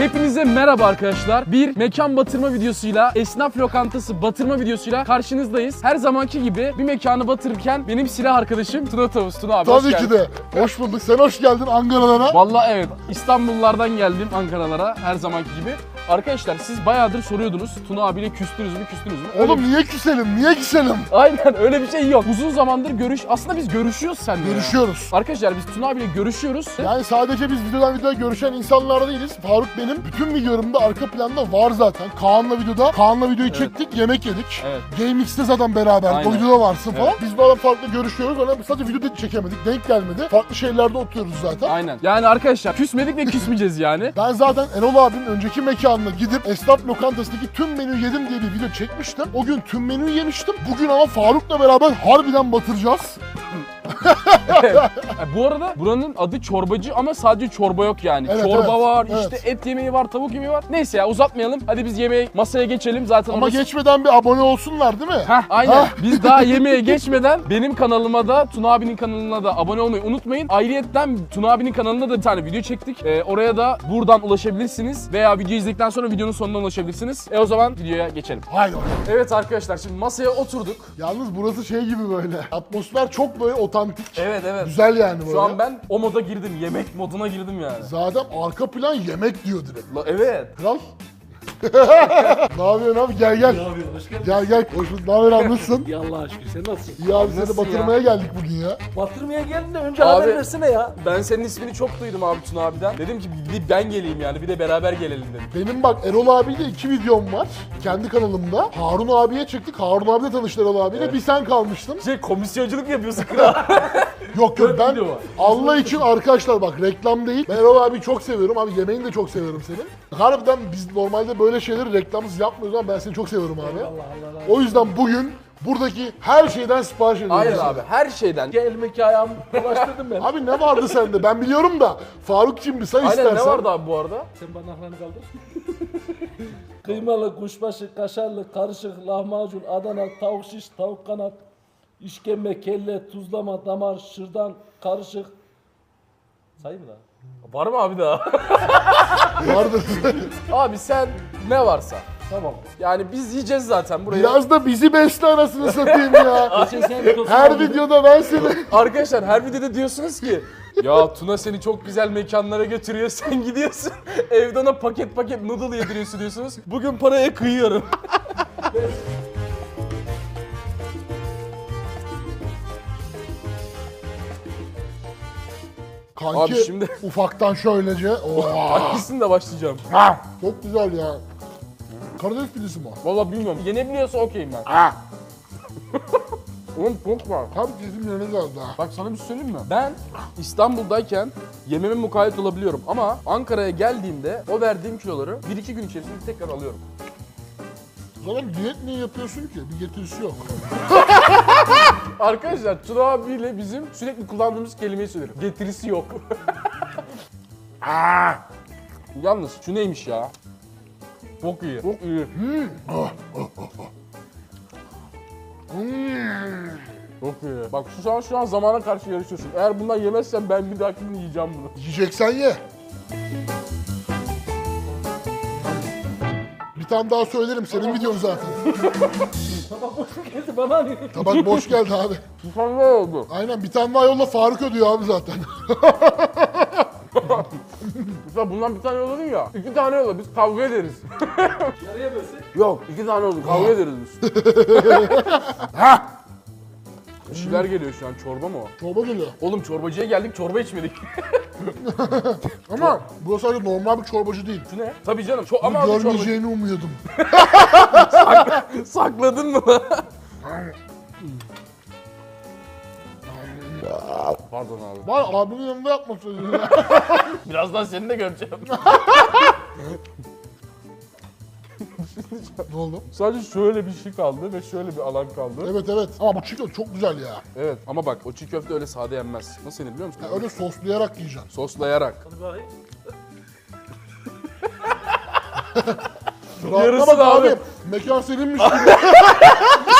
Hepinize merhaba arkadaşlar. Bir mekan batırma videosuyla, esnaf lokantası batırma videosuyla karşınızdayız. Her zamanki gibi bir mekanı batırırken benim silah arkadaşım Tuna Tavus. Tuna abi hoş Tabii geldin. ki de. Hoş bulduk. Sen hoş geldin Ankaralara. Vallahi evet İstanbullardan geldim Ankaralara her zamanki gibi. Arkadaşlar siz bayağıdır soruyordunuz Tuna abiyle küstünüz mü küstünüz mü? Öyle Oğlum niye küselim? Niye küselim? Aynen öyle bir şey yok. Uzun zamandır görüş... Aslında biz görüşüyoruz seninle ya. Görüşüyoruz. Arkadaşlar biz Tuna abiyle görüşüyoruz. Yani sadece biz videodan videoya görüşen insanlar değiliz. Faruk benim bütün videolarımda arka planda var zaten. Kaan'la videoda. Kaan'la videoyu çektik, yemek yedik. Evet. GameX'te zaten beraber. Aynen. O videoda varsın falan. Biz bu adam farklı görüşüyoruz. Ona sadece video çekemedik. Denk gelmedi. Farklı şehirlerde oturuyoruz zaten. Aynen. Yani arkadaşlar küsmedik ve küsmeyeceğiz yani. Ben zaten Erol abinin önceki mekanına gidip esnaf lokantasındaki tüm menüyü yedim diye bir video çekmiştim. O gün tüm menüyü yemiştim. Bugün ama Faruk'la beraber harbiden batıracağız. Ha, bu arada buranın adı çorbacı ama sadece çorba yok yani. Evet, çorba evet, var, evet. işte et yemeği var, tavuk yemeği var. Neyse ya uzatmayalım. Hadi biz yemeğe masaya geçelim. Zaten Ama orası- geçmeden bir abone olsunlar değil mi? Heh, aynen. Hah. Biz daha yemeğe geçmeden benim kanalıma da Tuna abinin kanalına da abone olmayı unutmayın. Ayrıyetten Tuna abinin kanalında da bir tane video çektik. Ee, oraya da buradan ulaşabilirsiniz. Veya video izledikten sonra videonun sonuna ulaşabilirsiniz. E o zaman videoya geçelim. Haydi. Evet arkadaşlar şimdi masaya oturduk. Yalnız burası şey gibi böyle. Atmosfer çok böyle otantik. Evet evet. Güzel yani böyle. Şu an ben o moda girdim. Yemek moduna girdim yani. Zaten arka plan yemek diyor direkt. La, evet. Kral. ne yapıyorsun abi? Gel gel. Ne yapıyorsun? Hoş geldin. Gel gel. Hoş bulduk. Ne haber abi nasılsın? Ya Allah'a şükür. Sen nasılsın? İyi abi seni Nasılsın batırmaya geldik bugün ya. Batırmaya geldin de önce Abi- haber versene ya. Ben senin ismini çok duydum abi Tuna abiden. Dedim ki bir ben geleyim yani bir de beraber gelelim dedim. Benim bak Erol abiyle iki videom var. Kendi kanalımda. Harun abiye çıktık. Harun abiyle tanıştı Erol abiyle. Bir sen kalmıştın. Şey komisyonculuk yapıyorsun kral. Yok yok ben. Allah için arkadaşlar bak reklam değil. Ben Erol abi çok seviyorum abi yemeğini de çok seviyorum senin. Harbiden biz normalde böyle şeyleri reklamsız yapmıyoruz ama ben seni çok seviyorum abi. Allah Allah Allah. O yüzden bugün buradaki her şeyden sipariş ediyorum. Hayır abi her şeyden. Gel elmeki ayağımı dolaştırdım ben. Abi ne vardı sende? Ben biliyorum da Faruk'cum bir say Aynen istersen. ne vardı abi bu arada? Sen banaklarını kaldır. Kıymalı, kuşbaşı, kaşarlı, karışık, lahmacun, Adana, tavuk şiş, tavuk kanat, işkembe, kelle, tuzlama, damar, şırdan, karışık. Say mı daha? Var mı abi daha? Vardı. abi sen ne varsa. Tamam. Yani biz yiyeceğiz zaten buraya. Biraz da bizi besle anasını satayım ya. Geçen sene bir tosun Her aldım. videoda ben seni... Arkadaşlar her videoda diyorsunuz ki ya Tuna seni çok güzel mekanlara götürüyor sen gidiyorsun evde ona paket paket noodle yediriyorsun diyorsunuz. Bugün paraya kıyıyorum. Kanki Abi şimdi- ufaktan şöylece. Oha. Hangisinde başlayacağım? Ha, Çok güzel ya. Karadeniz pidesi mi? Valla bilmiyorum. Yenebiliyorsa okeyim ben. Ha. Oğlum çok var. Tam kesim yerine geldi ha. Bak sana bir şey söyleyeyim mi? Ben İstanbul'dayken yememe mukayyet olabiliyorum ama Ankara'ya geldiğimde o verdiğim kiloları 1-2 gün içerisinde tekrar alıyorum. Zaten diyet niye yapıyorsun ki? Bir getirisi yok. Arkadaşlar Tuna abiyle bizim sürekli kullandığımız kelimeyi söylerim. Getirisi yok. Aa. Yalnız şu neymiş ya? Çok iyi. Çok iyi. Hmm. Çok iyi. Bak şu an şu an zamana karşı yarışıyorsun. Eğer bundan yemezsen ben bir dahakini yiyeceğim bunu. Yiyeceksen ye. Tane daha söylerim senin videon zaten. Tabak boş geldi bana hani. Tabak boş geldi abi. Bu tane ne oldu? Aynen bir tane daha yolla Faruk ödüyor abi zaten. Mesela bundan bir tane yolladın ya. iki tane yolla biz kavga ederiz. Yarıya bölsek. Yok iki tane oldu kavga ederiz biz. ha! Bir şeyler geliyor şu an çorba mı o? Çorba geliyor. Oğlum çorbacıya geldik çorba içmedik. Ama burası sadece normal bir çorbacı değil. Şu ne? Tabii canım. Çok ama adı çorba. Görmeyeceğini umuyordum. Sakladın mı lan? Pardon abi. Var abinin yanında yapmasaydın ya. Birazdan seni de göreceğim. Ne oldu? Sadece şöyle bir şey kaldı ve şöyle bir alan kaldı. Evet evet. Ama bu çiğ çok güzel ya. Evet ama bak o çiğ köfte öyle sade yenmez. Nasıl yenir biliyor musun? ya öyle soslayarak yiyeceksin. Soslayarak. Hadi bakayım. Yarısı Rahatlama da abi. abi. Mekan seninmiş gibi.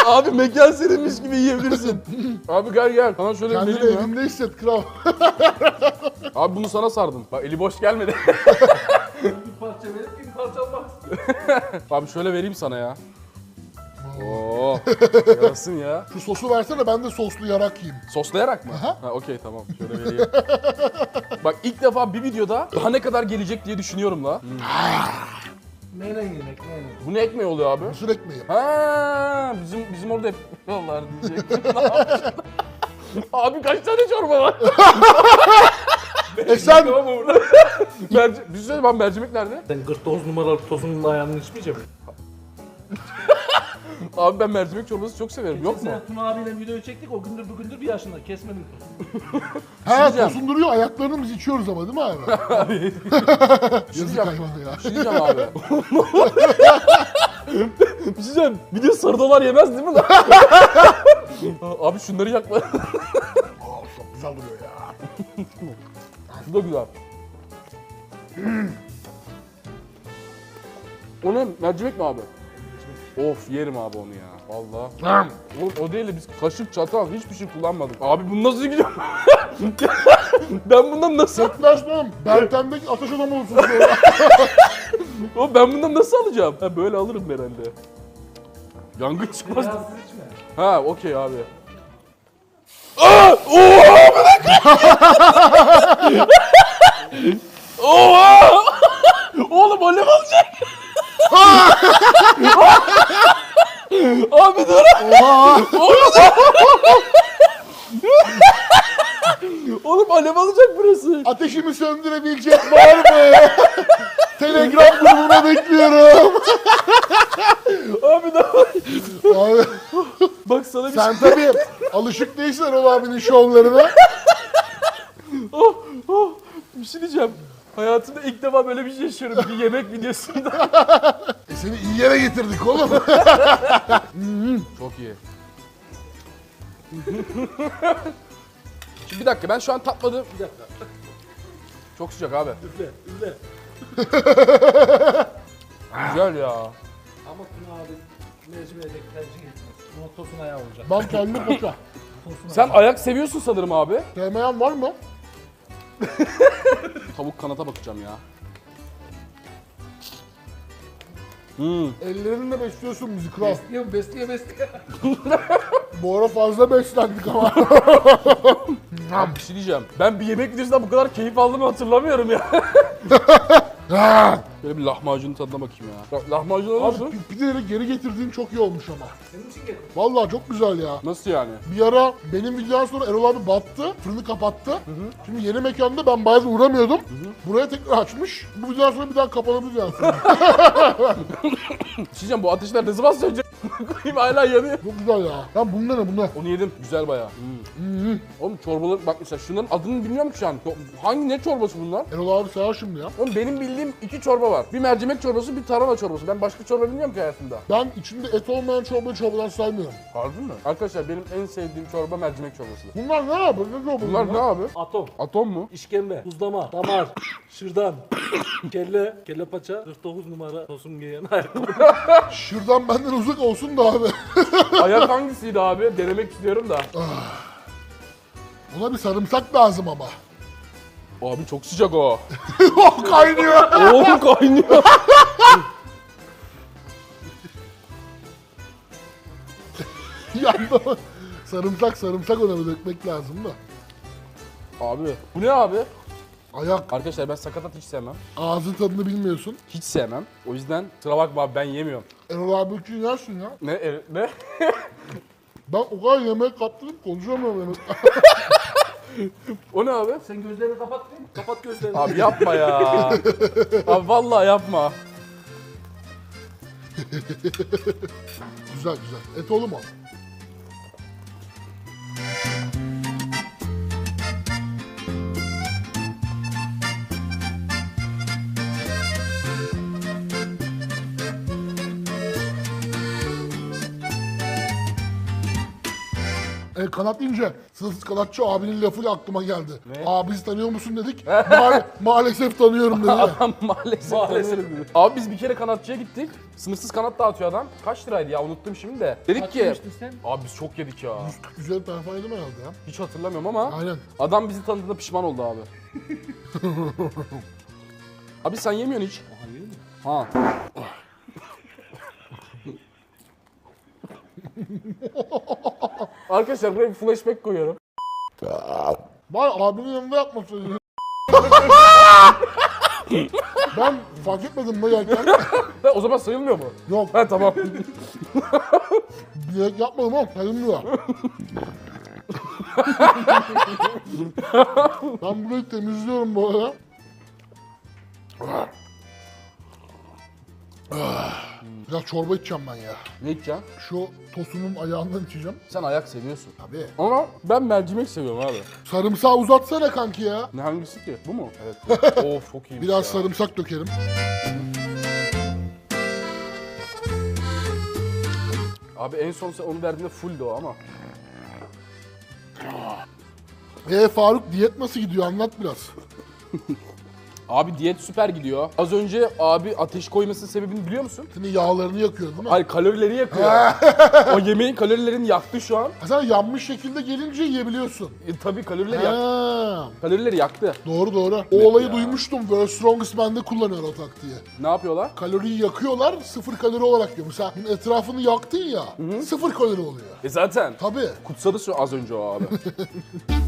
Abi mekan seninmiş gibi yiyebilirsin. abi gel gel. Sana şöyle bir Kendini vereyim ya. evinde hisset kral. Abi bunu sana sardım. Bak eli boş gelmedi. Abi şöyle vereyim sana ya. Oo. Yarasın ya. Şu sosu versene ben de soslu yarak yiyeyim. Soslayarak mı? Aha. Ha okey tamam. Şöyle vereyim. Bak ilk defa bir videoda daha ne kadar gelecek diye düşünüyorum la. Neyle yemek neyle? Bu ne ekmeği oluyor abi? Mısır ekmeği. Ha bizim bizim orada hep yollar diyecektim. Ne yapacağım? Abi kaç tane çorba var? E sen tamam mı burada? Merci bir söyle ben mercimek nerede? Sen 49 numaralı tosunun ayağını içmeyecek misin? Abi ben mercimek çorbası çok severim. Yok mu? Sen Tuna abiyle video çektik o gündür bugündür bir yaşında kesmedim. ha diyeceğim. tosunduruyor ayaklarını biz içiyoruz ama değil mi abi? Yazık diyeceğim. hayvana ya. Bir şey diyeceğim abi. bir şey diyeceğim. Bir de sarı dolar yemez değil mi lan? abi şunları yakma. Aa, çok güzel duruyor ya. Bu da güzel. o ne? Mercimek mi abi? Of yerim abi onu ya. Vallahi. Oğlum o değil de biz kaşık çatal hiçbir şey kullanmadık. Abi bunu nasıl yiyeceğim? ben bundan nasıl? Yaklaşmam. Belten'deki ateş adamı olsun sonra. Oğlum ben bundan nasıl alacağım? Ha böyle alırım herhalde. Yangın çıkmaz. Ha okey abi. Aa! Oha! Oha! Oğlum alev alacak. abi dur. Oha! Oğlum alev alacak burası. Ateşimi söndürebilecek var mı? Telegram grubuna bekliyorum. Abi dur. Abi, Bak sana bir sen tabii alışık değilsin Erol abinin şovlarına. Bir şey diyeceğim. Hayatımda ilk defa böyle bir şey yaşıyorum bir yemek videosunda. E seni iyi yere getirdik oğlum. Çok iyi. Şimdi bir dakika ben şu an tatmadım. Bir dakika. Çok sıcak abi. Üfle, üfle. Güzel ya. Ama Tuna abi mercimeğe tercih etmez. Buna tosun ayağı olacak. Ben kendi koça. Tosun Sen ayak seviyorsun sanırım abi. Sevmeyen var mı? Tavuk kanata bakacağım ya. Hmm. Ellerinle besliyorsun bizi kral. Besliyor, besliyor, besliyor. Bu ara fazla beslendik ama. Abi bir şey diyeceğim. Ben bir yemek videosundan bu kadar keyif aldığımı hatırlamıyorum ya. Böyle bir lahmacun tadına bakayım ya. Lahmacun Abi nasıl? pi- pideleri geri getirdiğin çok iyi olmuş ama. Senin için getirdim. Vallahi çok güzel ya. Nasıl yani? Bir ara benim videodan sonra Erol abi battı, fırını kapattı. Şimdi yeni mekanda ben bazen uğramıyordum. Buraya tekrar açmış. Bu videodan sonra bir daha kapanabilir yani. Diyeceğim bu ateşler ne zaman sönecek? Koyayım hala yanıyor. çok güzel ya. Lan bunlar ne bunlar? Onu yedim. Güzel bayağı. Hmm. Oğlum çorbalar bak mesela şunların adını bilmiyorum ki şu an. Hangi ne çorbası bunlar? Erol abi sever şimdi ya. Oğlum benim bildiğim iki çorba var. Bir mercimek çorbası, bir tarhana çorbası. Ben başka çorba bilmiyorum ki hayatımda. Ben içinde et olmayan çorbayı çorbadan saymıyorum. Harbi mi? Arkadaşlar benim en sevdiğim çorba mercimek çorbası. Bunlar ne abi? Ne çorba Bunlar ne abi? Atom, Atom mu? işkembe, tuzlama, damar, şırdan, kelle, kelle paça, 49 numara tosun giyen ayakkabı. Şırdan benden uzak olsun da abi. Ayak hangisiydi abi? Denemek istiyorum da. Buna bir sarımsak lazım ama. Abi çok sıcak o. oh kaynıyor. Oğlum kaynıyor. Yandı. sarımsak sarımsak ona dökmek lazım da. abi bu ne abi? Ayak Arkadaşlar ben sakatat hiç sevmem. ağzın tadını bilmiyorsun. Hiç sevmem. O yüzden sıra bakma abi ben yemiyorum. Erol abi için yersin ya. Ne? e, ne? Ben o kadar yemek kaptım konuşamıyorum yemek. o ne abi? Sen gözlerini kapat? Kapat gözlerini. Abi yapma ya. abi vallahi yapma. güzel güzel. Et oğlum o. E, kanat deyince sınıfsız kanatçı abinin lafıyla aklıma geldi. Abisi tanıyor musun dedik. Ma- maalesef tanıyorum dedi. Adam maalesef, Maalesef. tanıyorum dedi. Abi biz bir kere kanatçıya gittik. Sınırsız kanat dağıtıyor adam. Kaç liraydı ya unuttum şimdi de. Dedik Kaç ki sen? abi biz çok yedik ya. Güzel tane falan yedim herhalde ya. Hiç hatırlamıyorum ama Aynen. adam bizi tanıdığında pişman oldu abi. abi sen yemiyorsun hiç. Hayır? Ha. Arkadaşlar buraya bir flashback koyuyorum. Bari abinin yanında yapmasaydın. ben fark etmedim bu yerken. O zaman sayılmıyor mu? Yok Ha tamam. bilerek yapmadım ama sayılmıyor. ben burayı temizliyorum bu arada. Biraz çorba içeceğim ben ya. ne içeceksin? Şu tosunun ayağından içeceğim. Sen ayak seviyorsun. Tabii. Ama ben mercimek seviyorum abi. Sarımsağı uzatsana kanki ya. Ne hangisi ki? Bu mu? Evet. of çok iyiymiş Biraz ya. sarımsak dökerim. Abi en son sen onu verdiğinde fulldi o ama. Ee Faruk diyet nasıl gidiyor anlat biraz. Abi diyet süper gidiyor. Az önce abi ateş koymasının sebebini biliyor musun? Senin yağlarını yakıyor değil mi? Hayır kalorileri yakıyor. o yemeğin kalorilerini yaktı şu an. Ha, Sen yanmış şekilde gelince yiyebiliyorsun. E, tabii kalorileri yaktı. Ha, Kalorileri yaktı. doğru doğru. O olayı duymuştum. World Strongest Man'de kullanıyor o taktiği. Ne yapıyorlar? Kaloriyi yakıyorlar, sıfır kalori olarak yiyor. Mesela etrafını yaktın ya, sıfır kalori oluyor. E zaten. Tabii. Kutsadı şu az önce o abi.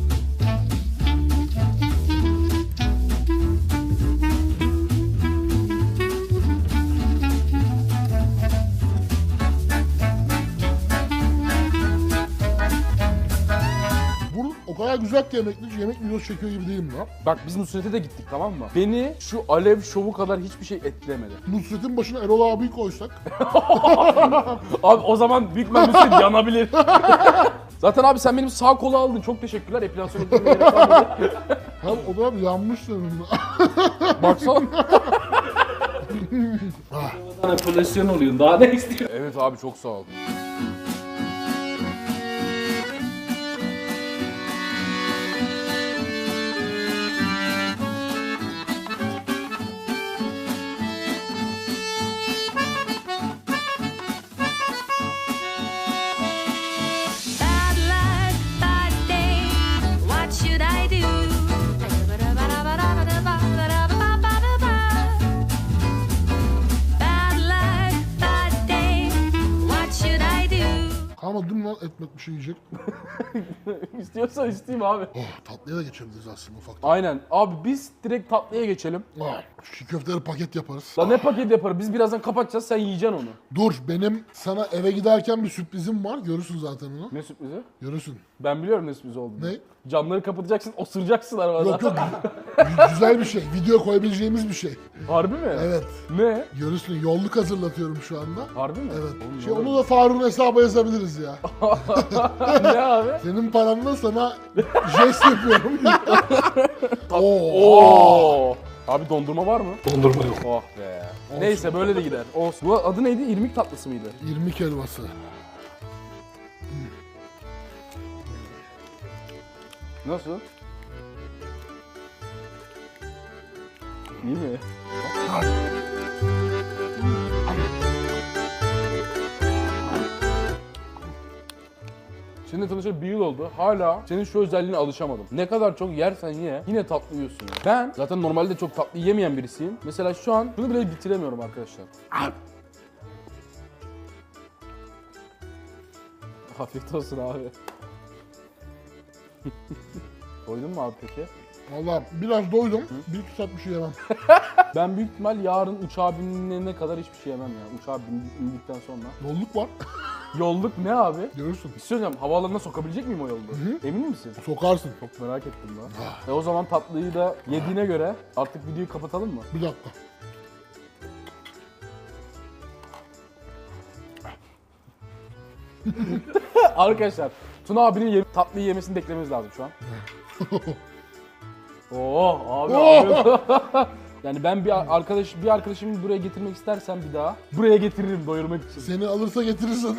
Ki yemekli, yemek videosu çekiyor gibi değilim lan. Bak biz Nusret'e de gittik tamam mı? Beni şu alev şovu kadar hiçbir şey etkilemedi. Nusret'in başına Erol abiyi koysak. Abi o zaman büyük ben Nusret yanabilir. Zaten abi sen benim sağ kolu aldın. Çok teşekkürler. Epilasyon ettirmeye gerek kalmadı. Hem o da yanmış senin. Baksana. Manipülasyon oluyor. Daha ne istiyor? evet abi çok sağ ol. Kalmadım lan etmek bir şey yiyecek. İstiyorsan isteyeyim abi. Oh, tatlıya da geçebiliriz aslında ufaktan. Aynen. Abi biz direkt tatlıya geçelim. Ah, şu köfteleri paket yaparız. Lan ne paket yaparız? Biz birazdan kapatacağız. Sen yiyeceksin onu. Dur benim sana eve giderken bir sürprizim var. Görürsün zaten onu. Ne sürprizi? Görürsün. Ben biliyorum ne sürpriz olduğunu. Ne? Camları kapatacaksın, osuracaksın arabada. Yok yok. Gü- Güzel bir şey. Video koyabileceğimiz bir şey. Harbi mi? Evet. Ne? Görürsün. Yolluk hazırlatıyorum şu anda. Harbi mi? Evet. Oğlum, Şey, ne onu da Faruk'un hesaba yazabiliriz ya. ne abi? Senin paranla sana jest yapıyorum. Oo. Oo. Abi dondurma var mı? Dondurma yok. Oh be. Neyse böyle de gider. Olsun. Bu adı neydi? İrmik tatlısı mıydı? 20 helvası. Nasıl? İyi mi? Seninle tanışalı bir yıl oldu. Hala senin şu özelliğine alışamadım. Ne kadar çok yersen ye yine tatlı yiyorsun. Ben zaten normalde çok tatlı yemeyen birisiyim. Mesela şu an bunu bile bitiremiyorum arkadaşlar. Afiyet olsun abi. Doydun mu abi peki? Valla biraz doydum. Bir iki saat bir şey yemem. Ben büyük ihtimal yarın uçağa binene kadar hiçbir şey yemem ya. Uçağa bin- indikten sonra. Yolluk var. Yolluk ne abi? Görürsün. Bir şey. Havaalanına sokabilecek miyim o yolda? Emin misin? Sokarsın. Çok merak ettim lan. E o zaman tatlıyı da yediğine göre artık videoyu kapatalım mı? Bir dakika. Arkadaşlar Tuna abinin ye- tatlıyı yemesini beklememiz lazım şu an. Oo abi. Abi. yani ben bir arkadaş bir arkadaşımı buraya getirmek istersem bir daha buraya getiririm doyurmak için. Seni alırsa getirirsin.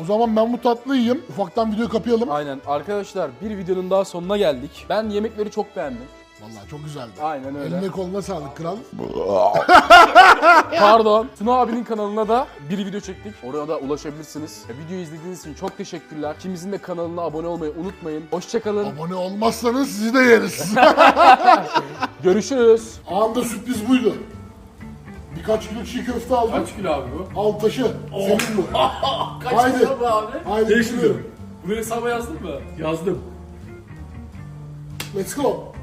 o zaman ben bu tatlıyı yiyeyim. Ufaktan videoyu kapayalım. Aynen arkadaşlar bir videonun daha sonuna geldik. Ben yemekleri çok beğendim. Vallahi çok güzeldi. Aynen öyle. Eline koluna sağlık kral. Pardon. Tuna abinin kanalına da bir video çektik. Oraya da ulaşabilirsiniz. E, videoyu izlediğiniz için çok teşekkürler. İkimizin de kanalına abone olmayı unutmayın. Hoşçakalın. Abone olmazsanız sizi de yeriz. Görüşürüz. Anında sürpriz buydu. Birkaç kilo çiğ köfte aldım. kilo abi bu? Al taşı. Senin bu. Kaç Haydi. kilo bu abi? Haydi. Bunu hesaba yazdın mı? Yazdım. Let's go.